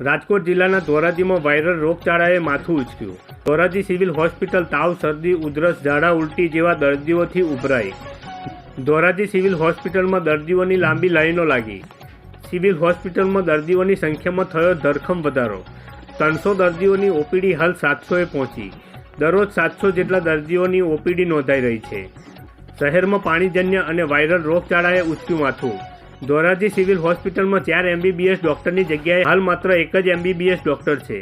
રાજકોટ જિલ્લાના ધોરાજીમાં વાયરલ રોગચાળાએ માથું ઉચક્યું. Dhoraji civil hospital તાવ, શરદી, ઉધરસ, ઝાડા, ઉલટી જેવા દર્દીઓથી ઉભરાઈ. ધોરાજી સિવિલ હોસ્પિટલમાં દર્દીઓની લાંબી લાઈનો લાગી. સિવિલ હોસ્પિટલમાં દર્દીઓની સંખ્યામાં થયો ધરખમ વધારો. ત્રણસો દર્દીઓની ઓપીડી હાલ સાતસોએ પહોંચી. દરરોજ સાતસો જેટલા દર્દીઓની ઓપીડી નોંધાઈ રહી છે. શહેરમાં પાણીજન્ય અને વાયરલ રોગચાળાએ ઉચક્યું માથું. ધોરાજી સિવિલ હોસ્પિટલમાં ચાર એમબીબીએસ ડોક્ટરની જગ્યાએ હાલ માત્ર એક જ એમબીબીએસ ડોક્ટર છે.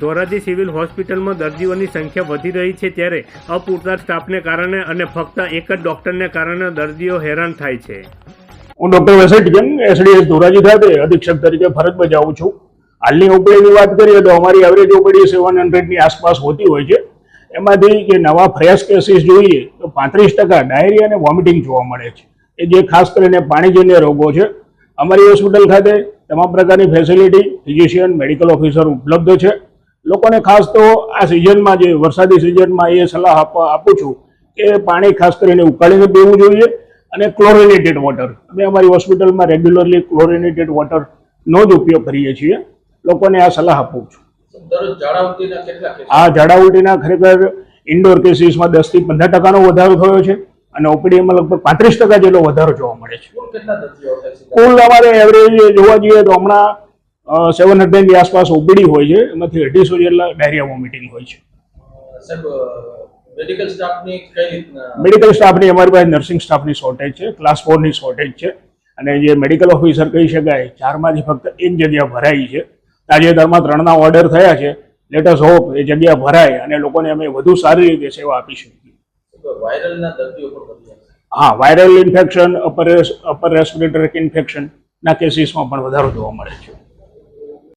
ધોરાજી સિવિલ હોસ્પિટલમાં દર્દીઓની સંખ્યા વધી રહી છે ત્યારે અપૂરતા સ્ટાફને કારણે અને ફક્ત એક જ ડોક્ટરને કારણે દર્દીઓ હેરાન થાય છે. હું ડોક્ટર વેસેટિયન એસડીએસ ધોરાજી ખાતે અધિક્ષક તરીકે ફરજ બજાવું છું. હાલની ઓપીડીની વાત કરીએ તો અમારી એવરેજ ઓપીડી સેવન હંડ્રેડની આસપાસ હોતી હોય છે. એમાંથી કે નવા ફ્રેશ કેસીસ જોઈએ તો પાંત્રીસ ટકા ડાયરી અને વોમિટિંગ જોવા મળે છે. એ જે ખાસ કરીને પાણીજન્ય રોગો છે અમારી હોસ્પિટલ ખાતે તમામ પ્રકારની ફેસિલિટી ફિઝિશિયન મેડિકલ ઓફિસર ઉપલબ્ધ છે. લોકોને ખાસ તો આ સિઝનમાં જે વરસાદી સિઝનમાં એ સલાહ આપવા આપું છું કે પાણી ખાસ કરીને ઉકાળીને પીવું જોઈએ અને ક્લોરિનેટેડ વોટર અમે અમારી હોસ્પિટલમાં રેગ્યુલરલી ક્લોરિનેટેડ વોટરનો જ ઉપયોગ કરીએ છીએ. લોકોને આ સલાહ આપું છું. આ ઝાડા ઉલટીના ખરેખર ઇન્ડોર કેસીસમાં દસથી પંદર ટકાનો વધારો થયો છે. અને ઓપીડીએમાં લગભગ પાંત્રીસ ટકા જેટલો વધારો જોવા મળે છે. કુલ અમારે એવરેજ જોવા જઈએ તો હમણાં સેવન હંડ્રેડની આસપાસ ઓપીડી હોય છે. એમાંથી અઢીસો જેટલા ડાયરિયા વોમિટિંગ હોય છે. મેડિકલ સ્ટાફની અમારી પાસે નર્સિંગ સ્ટાફની શોર્ટેજ છે ક્લાસ ફોરની શોર્ટેજ છે. અને જે મેડિકલ ઓફિસર કહી શકાય ચારમાંથી ફક્ત એક જગ્યા ભરાઈ છે. તાજેતરમાં ત્રણના ઓર્ડર થયા છે. લેટસ હોપ એ જગ્યા ભરાય અને લોકોને અમે વધુ સારી રીતે સેવા આપી શકીએ હા viral infection upper upper infection ના કેસીસમાં પણ વધારો જોવા મળે છે.